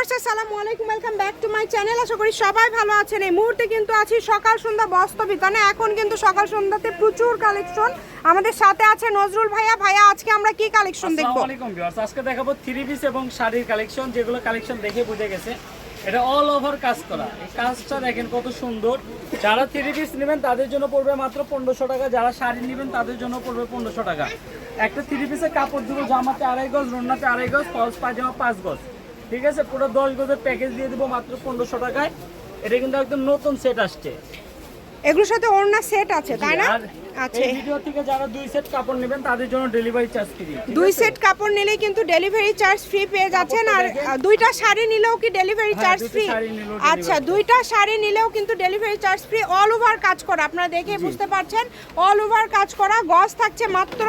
Viewers, আসসালামু আলাইকুম welcome back to my channel আশা করি সবাই ভালো আছেন। এই মুহূর্তে কিন্তু আছি সকাল সন্ধ্যা বস্ত্র এখন কিন্তু সকাল সন্ধ্যাতে প্রচুর কালেকশন আমাদের সাথে আছে নজরুল ভাইয়া। ভাইয়া, আজকে আমরা কি কালেকশন দেখব? আসসালামু আলাইকুম আজকে দেখাবো থ্রি পিস এবং শাড়ির কালেকশন যেগুলো কালেকশন দেখে বুঝে গেছে, এটা অল ওভার কাজ করা। এই কাজটা দেখেন কত সুন্দর। যারা থ্রি পিস নেবেন, তাদের জন্য পড়বে মাত্র পনেরোশো টাকা। যারা শাড়ি নেবেন, তাদের জন্য পড়বে পনেরোশো টাকা। একটা থ্রি পিসের কাপড় দিব জামাতে আড়াই গজ রন্নাতে আড়াই গজ ফলস পায়জামা পাঁচ গজ। ঠিক আছে? পুরো দশ গজের প্যাকেজ দিয়ে দিব মাত্র পনেরোশো টাকায়। এটা কিন্তু একদম নতুন সেট আসছে। এগুলোর সাথে ওড়না সেট আছে তাই না? আর আচ্ছা। এই ভিডিও থেকে যারা দুই সেট কাপড় নেবেন তাদের জন্য ডেলিভারি চার্জ ফ্রি দুই সেট কাপড় নিলেই কিন্তু ডেলিভারি চার্জ ফ্রি পেয়ে যাচ্ছেন আর দুইটা শাড়ি নিলেও কি ডেলিভারি চার্জ ফ্রি আচ্ছা দুইটা শাড়ি নিলেও কিন্তু delivery charge free all over কাজ করা। আপনারা দেখে বুঝতে পারছেন অল ওভার কাজ করা গজ থাকছে মাত্র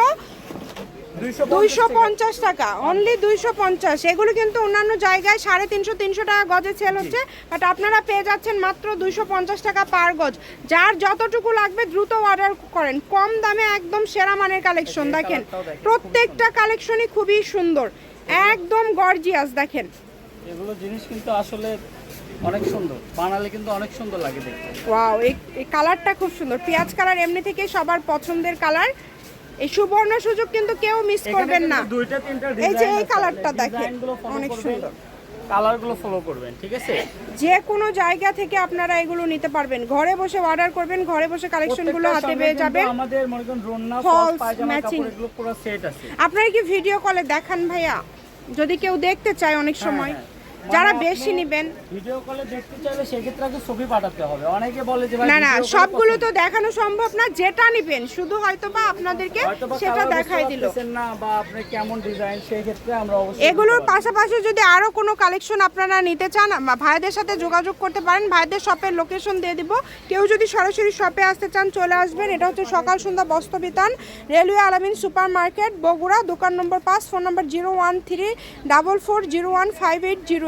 দুইশো পঞ্চাশ টাকা অনলি দুইশো পঞ্চাশ। এগুলো কিন্তু অন্যান্য জায়গায় সাড়ে তিনশো তিনশো টাকা গজে সেল হচ্ছে বাট আপনারা পেয়ে যাচ্ছেন মাত্র দুইশো পঞ্চাশ টাকা পার গজ। যার যতটুকু লাগবে দ্রুত অর্ডার করেন। কম দামে একদম সেরা মানের কালেকশন দেখেন প্রত্যেকটা কালেকশনই খুবই সুন্দর একদম গর্জিয়াস দেখেন। এগুলো জিনিস কিন্তু আসলে অনেক সুন্দর বানালে কিন্তু অনেক সুন্দর লাগে দেখতে। ওয়াও এই কালারটা খুব সুন্দর। পেঁয়াজ কালার এমনি থেকে সবার পছন্দের কালার এই সুবর্ণ সুযোগ কিন্তু কেউ মিস করবেন না। দুইটা তিনটা এই যে এই কালারটা দেখেন, অনেক সুন্দর। কালারগুলো ফলো করবেন ঠিক আছে? যে কোনো জায়গা থেকে আপনারা এগুলো নিতে পারবেন। ঘরে বসে অর্ডার করবেন ঘরে বসে কালেকশনগুলো হাতে পেয়ে যাবেন। আমাদের মনে করেন রন্না ফলস এগুলো পুরো সেট আছে। আপনারা কি ভিডিও কলে দেখান ভাইয়া? যদি কেউ দেখতে চায় অনেক সময়। হ্যাঁ। যারা বেশি নেবেন। ভিডিও কলে দেখতে চাইলে সেক্ষেত্রে আগে ছবি পাঠাতে হবে। অনেকে বলে যে না না সবগুলো তো দেখানো সম্ভব না যেটা নেবেন শুধু হয়তো বা আপনাদেরকে সেটা দেখাই দিল। না বা আপনি কেমন ডিজাইন সেই ক্ষেত্রে আমরা অবশ্যই এগুলোর পাশাপাশি যদি আরও কোনো কালেকশন আপনারা নিতে চান ভাইদের সাথে যোগাযোগ করতে পারেন ভাইদের শপের লোকেশন দিয়ে দিব। কেউ যদি সরাসরি শপে আসতে চান চলে আসবেন। এটা হচ্ছে Sokal Sondhya Bostrobitan railway Alamin super market Bogura দোকান নম্বর পাঁচ phone number zero one three double four zero one five eight zero